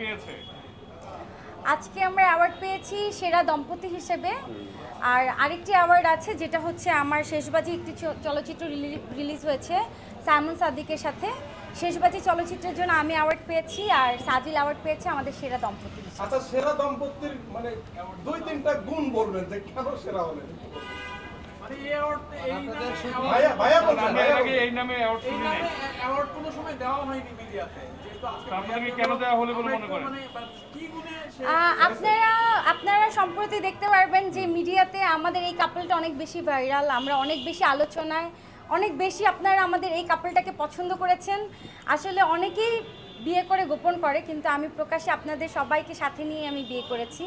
পেয়েছে? আজকে আমরা অ্যাওয়ার্ড পেয়েছি সেরা দম্পতি হিসেবে। আর আরেকটি অ্যাওয়ার্ড আছে যেটা হচ্ছে আমার শেষবাজি একটি চলচ্চিত্র রিলিজ হয়েছে সাইমন সাদিকের সাথে। শেষবাজি চলচ্চিত্রের জন্য আমি অ্যাওয়ার্ড পেয়েছি আর সাজিল অ্যাওয়ার্ড পেয়েছে আমাদের সেরা দম্পতি আচ্ছা সেরা দম্পতির মানে দুই তিনটা গুণ বলবেন যে কেন সেরা হলেন? আপনারা আপনারা সম্প্রতি দেখতে পারবেন যে মিডিয়াতে আমাদের এই কাপলটা অনেক বেশি ভাইরাল আমরা অনেক বেশি আলোচনায় অনেক বেশি আপনারা আমাদের এই কাপলটাকে পছন্দ করেছেন। আসলে অনেকেই বিয়ে করে গোপন করে কিন্তু আমি প্রকাশ্যে আপনাদের সবাইকে সাথে নিয়ে আমি বিয়ে করেছি।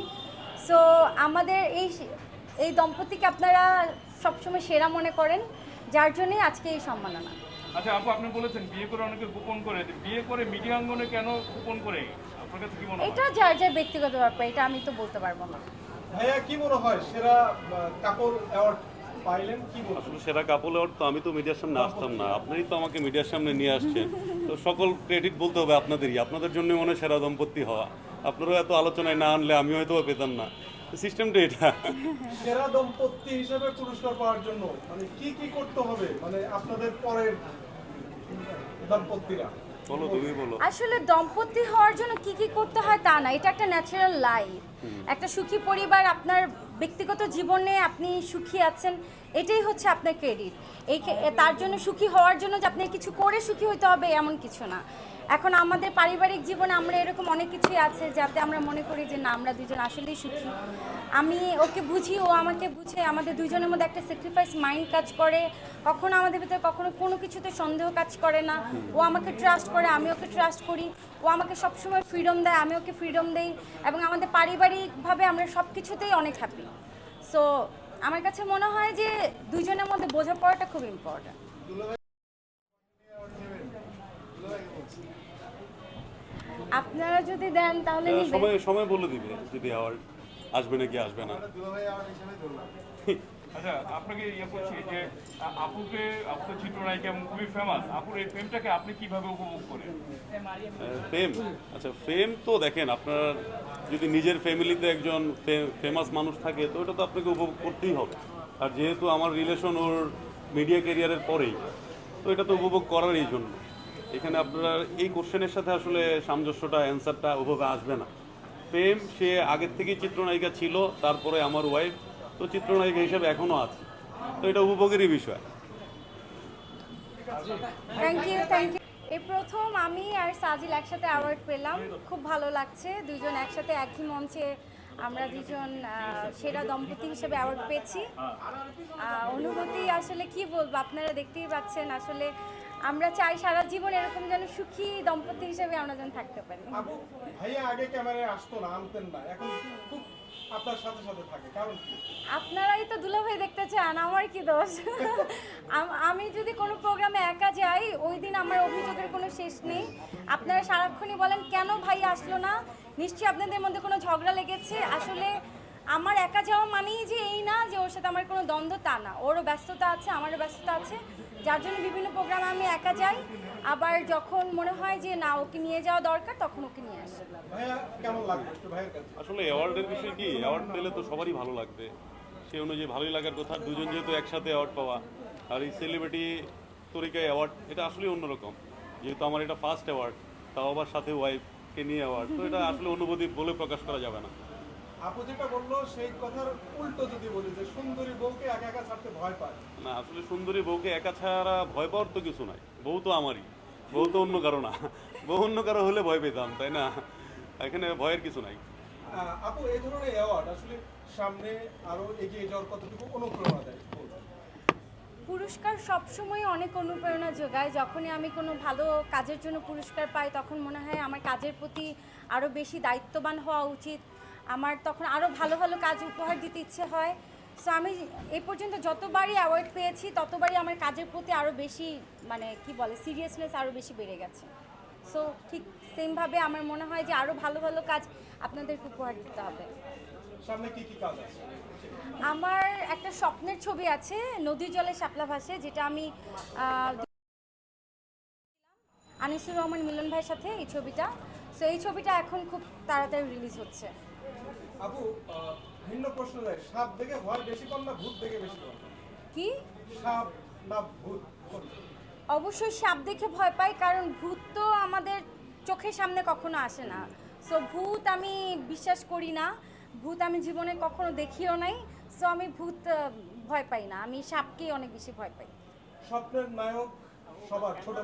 সো আমাদের এই এই দম্পতিকে আপনারা সবসময় সেরা মনে করেন যার জন্যই আজকে এই সম্মাননা। আচ্ছা আপু আপনি বলেছেন বিয়ে করে অনেকে গোপন করে। বিয়ে করে মিডিয়া অঙ্গনে কেন গোপন করে? আপনার কাছে কি মনে হয়? এটা যার যার ব্যক্তিগত ব্যাপার এটা আমি তো বলতে পারব না। ভাইয়া কি মনে হয়? সেরা কাপড় অ্যাওয়ার্ড পাইলেন কি মনে সেরা কাপল আউট তো আমি তো মিডিয়ার সামনে আসতাম না। আপনারই তো আমাকে মিডিয়ার সামনে নিয়ে আসছেন তো সকল ক্রেডিট বলতে হবে আপনাদেরই। আপনাদের জন্য মনে হয় সেরা দম্পতি হওয়া। আপনারাও এত আলোচনায় না আনলে আমি হয়তো পেতাম না। সিস্টেমটা এটা। সেরা দম্পতি হিসেবে পুরস্কার পাওয়ার জন্য মানে কি কি করতে হবে? মানে আপনাদের পরের দম্পতিরা। বলো তুমি বলো। আসলে দম্পতি হওয়ার জন্য কি কি করতে হয় তা না এটা একটা ন্যাচারাল লাইফ একটা সুখী পরিবার আপনার ব্যক্তিগত জীবনে আপনি সুখী আছেন এটাই হচ্ছে আপনার ক্রেডিট এই খে- তার জন্য সুখী হওয়ার জন্য যে আপনি কিছু করে সুখী হতে হবে এমন কিছু না। এখন আমাদের পারিবারিক জীবনে আমরা এরকম অনেক কিছুই আছে যাতে আমরা মনে করি যে না, আমরা দুজন আসলেই সুখী। আমি ওকে বুঝি, ও আমাকে বুঝে, আমাদের দুজনের মধ্যে একটা স্যাক্রিফাইস মাইন্ড কাজ করে। কখনো আমাদের ভিতরে কখনো কোনো কিছুতে সন্দেহ কাজ করে না। ও আমাকে ট্রাস্ট করে, আমি ওকে ট্রাস্ট করি। ও আমাকে সবসময় ফ্রিডম দেয়, আমি ওকে ফ্রিডম দেই এবং আমাদের পারিবারিকভাবে আমরা সব কিছুতেই অনেক হ্যাপি সো আমার কাছে মনে হয় যে দুজনের মধ্যে বোঝাপড়াটা খুব ইম্পর্ট্যান্ট আপনারা যদি দেন তাহলে সময় সময় বলে দিবে যদি আওয়ার আসবে নাকি আসবে না। আচ্ছা আপনাকে ইয়ে করছি যে আপুকে আপু তো চিত্রনায়িকা খুবই ফেমাস আপুর এই ফেমটাকে আপনি কীভাবে উপভোগ করেন? ফেম আচ্ছা ফেম তো দেখেন আপনার যদি নিজের ফ্যামিলিতে একজন ফেমাস মানুষ থাকে তো ওটা তো আপনাকে উপভোগ করতেই হবে। আর যেহেতু আমার রিলেশন ওর মিডিয়া ক্যারিয়ারের পরেই তো এটা তো উপভোগ করারই জন্য। এখানে আপনার এই কোশ্চেনের সাথে আসলে সামঞ্জস্যটা, অ্যান্সারটা ওভাবে আসবে না। প্রেম সে আগের থেকেই চিত্রনায়িকা ছিল, তারপরে আমার ওয়াইফ তো চিত্রনায়িকা হিসেবে এখনও আছে। তো এটা উপভোগেরই বিষয়। থ্যাংক ইউ থ্যাংক ইউ এই প্রথম আমি আর সাজিল একসাথে অ্যাওয়ার্ড পেলাম। খুব ভালো লাগছে দুজন একসাথে একই মঞ্চে আমরা দুজন সেরা দম্পতি হিসেবে অ্যাওয়ার্ড পেয়েছি। অনুভূতি আসলে কি বলব, আপনারা দেখতেই পাচ্ছেন আসলে আমরা চাই সারা জীবন এরকম যেন সুখী দম্পতি হিসেবে আমরা যেন থাকতে পারি। ভাইয়া আগে ক্যামেরায় আসতো না আনতেন না। এখন খুব আপনার সাথে সাথে থাকে কারণ কি? আপনারাই তো দুলাভাই দেখতে চান আমার কি দোষ? আম- আমি যদি কোনো প্রোগ্রামে একা যাই ওই দিন আমার অভিযোগের কোনো শেষ নেই। আপনারা সারাক্ষণই বলেন কেন ভাই আসলো না? নিশ্চয়ই আপনাদের মধ্যে কোনো ঝগড়া লেগেছে। আসলে আমার একা যাওয়া মানেই যে এই না যে ওর সাথে আমার কোনো দ্বন্দ্ব তা না। ওরও ব্যস্ততা আছে আমারও ব্যস্ততা আছে। যার জন্য বিভিন্ন প্রোগ্রামে আমি একা যাই। আবার যখন মনে হয় যে না ওকে নিয়ে যাওয়া দরকার তখন ওকে নিয়ে আসি। ভাইয়া কেমন লাগবে একটু ভাইয়ের কাছে? আসলে অ্যাওয়ার্ডের বিষয় কি? অ্যাওয়ার্ড পেলে তো সবারই ভালো লাগবে। সে অনুযায়ী ভালোই লাগার কথা। দুজন যেহেতু একসাথে অ্যাওয়ার্ড পাওয়া আর এই সেলিব্রিটি তরিকায় অ্যাওয়ার্ড এটা আসলে অন্যরকম। যেহেতু আমার এটা ফার্স্ট অ্যাওয়ার্ড তাও আবার সাথে ওয়াইফকে নিয়ে অ্যাওয়ার্ড তো এটা আসলে অনুভূতি বলে প্রকাশ করা যাবে না। আপু যেটা বলল সেই কথার উল্টো যদি বলি যে সুন্দরী বউকে একা একা ছাড়তে ভয় পায়। না আসলে সুন্দরী বউকে একা ছাড়া ভয় পাওয়ার তো কিছু নাই। বউ তো আমারই। বউ তো অন্য কারও না। বউ অন্য কারও হলে ভয় পেতাম তাই না? এখানে ভয়ের কিছু নাই। আপু এই ধরনের অ্যাওয়ার্ড আসলে সামনে আরও এগিয়ে যাওয়ার কতটুকু অনুপ্রেরণা দেয়? পুরস্কার সবসময় অনেক অনুপ্রেরণা যোগায়। যখনই আমি কোনো ভালো কাজের জন্য পুরস্কার পাই তখন মনে হয় আমার কাজের প্রতি আরও বেশি দায়িত্ববান হওয়া উচিত। আমার তখন আরও ভালো ভালো কাজ উপহার দিতে ইচ্ছে হয়। সো আমি এই পর্যন্ত যতবারই অ্যাওয়ার্ড পেয়েছি ততবারই আমার কাজের প্রতি আরও বেশি মানে কি বলে সিরিয়াসনেস আরও বেশি বেড়ে গেছে। সো ঠিক সেমভাবে আমার মনে হয় যে আরও ভালো ভালো কাজ আপনাদেরকে উপহার দিতে হবে। আমার একটা স্বপ্নের ছবি আছে নদী জলে শাপলা ভাসে যেটা আমি আনিসুর রহমান মিলন ভাইয়ের সাথে এই ছবিটা। সো এই ছবিটা এখন খুব তাড়াতাড়ি রিলিজ হচ্ছে। আপু ভিন্ন প্রশ্ন নেই সাপ দেখে ভয় বেশি পান না ভূত দেখে বেশি পান কি? সাপ না ভূত? অবশ্যই সাপ দেখে ভয় পাই কারণ ভূত তো আমাদের চোখের সামনে কখনো আসে না। সো ভূত আমি বিশ্বাস করি না। ভূত আমি জীবনে কখনো দেখিও নাই। সো আমি ভূত ভয় পাই না। আমি সাপকেই অনেক বেশি ভয় পাই। স্বপ্নের নায়ক সবার ছোট